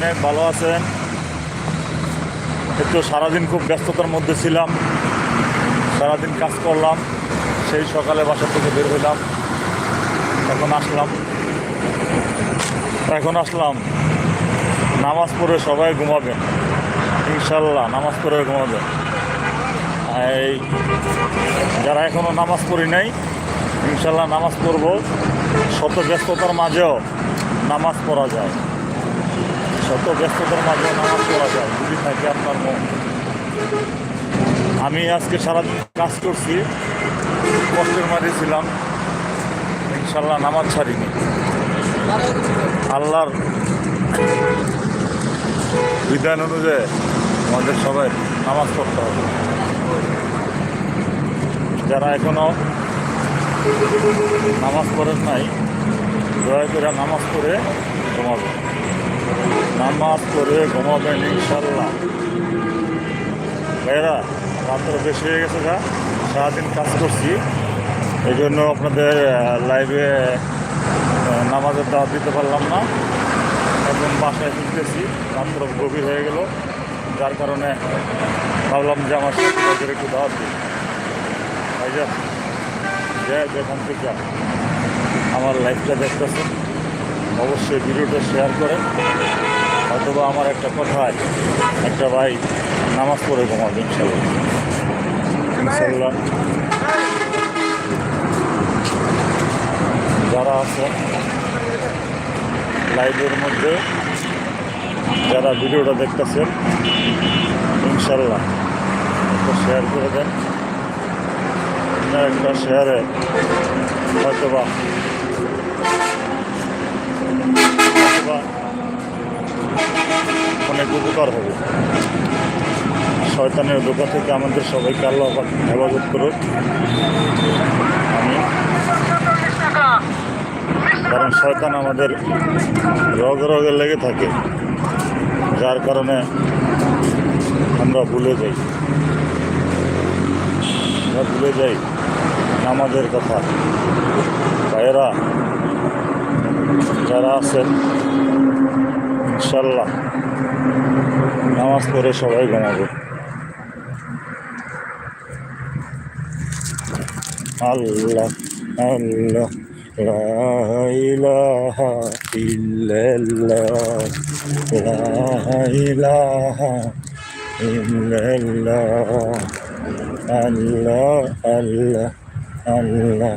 অনেক ভালো আছেন। একটু সারাদিন খুব ব্যস্ততার মধ্যে ছিলাম। সারাদিন কাজ করলাম। সেই সকালে বাসা থেকে বের হইলাম। এখন আসলাম। এখন আসলাম। নামাজ পড়ে সবাই ঘুমাবেন ইনশাল্লাহ নামাজ পড়ে ঘুমাবেন এই, যারা এখনও নামাজ পড়ি নাই ইনশাল্লাহ নামাজ পড়ব। শত ব্যস্ততার মাঝেও নামাজ পড়া যায়। শত ব্যস্ততার মাঝেও নামাজ পড়া যায় যদি থাকে আপনার মন আমি আজকে সারাদিন কাজ করছি, কষ্টের মাঝে ছিলাম, ইনশাল্লাহ নামাজ ছাড়িনি। আল্লাহর বিধান অনুযায়ী আমাদের সবাই নামাজ পড়তে হবে। যারা এখনও নামাজ পড়েন নাই, দয়া করে নামাজ পড়ে ঘুমাবেন। নামাজ পড়ে ঘুমাবেন ইনশাল্লাহ ভাইরা রাত্র বেশি হয়ে গেছে যা সারাদিন কাজ করছি। এই জন্য আপনাদের লাইভে নামাজের দাওয়াত দিতে পারলাম না। এখন বাসায় ফিরতেছি রাত্র গভীর হয়ে গেল। যার কারণে ভাবলাম যে আমার সাথে একটু দাওয়াত দিই। ভাইজান, যে যেখান থেকে আমার লাইফটা দেখতেছেন অবশ্যই ভিডিওটা শেয়ার করেন অথবা আমার একটা কথায় একটা ভাই নামাজ পড়ে ঘুমাবে ইনশাল্লাহ ইনশাল্লাহ যারা আছেন লাইভের মধ্যে, যারা ভিডিওটা দেখতেছেন ইনশাল্লাহ একটা শেয়ার করে দেন। একটা শেয়ারে হয়তোবা হয়তোবা অনেক উপকার হবে। শয়তানের দোকা থেকে আমাদের সবাইকে আল্লাহ হেফাজত করুক। আমি কারণ শয়তান আমাদের রগে রগে লেগে থাকে, যার কারণে আমরা ভুলে যাই। আমরা ভুলে যাই আমাদের কথা। ভাইয়েরা যারা আছেন ইনশাল্লাহ নামাজ পড়ে সবাই ঘুমাবে। আল্লাহ আল্লাহ ইলাহা আল্লাহ আল্লাহ আল্লাহ।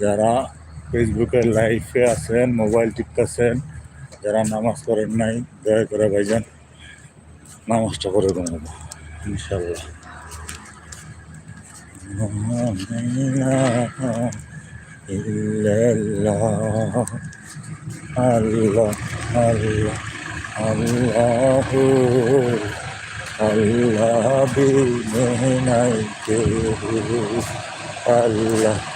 যারা ফেসবুকের লাইফে আছেন মোবাইল টিপতেছেন যারা নামাজ পড়েন নাই দয়া করে ভাইজান নামাজটা করে ঘুমাবো ইনশাল্লাহ আল্লাহ আল্লাহ আল্লাহ আল্লাহ বিনে নাই কেউ আল্লাহ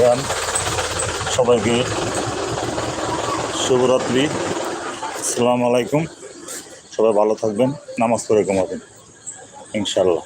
ভাইজান সবাইকে শুভরাত্রি। সালাম আলাইকুম। সবাই ভালো থাকবেন নামাজ পড়ে ঘুমাবেন ইনশাল্লাহ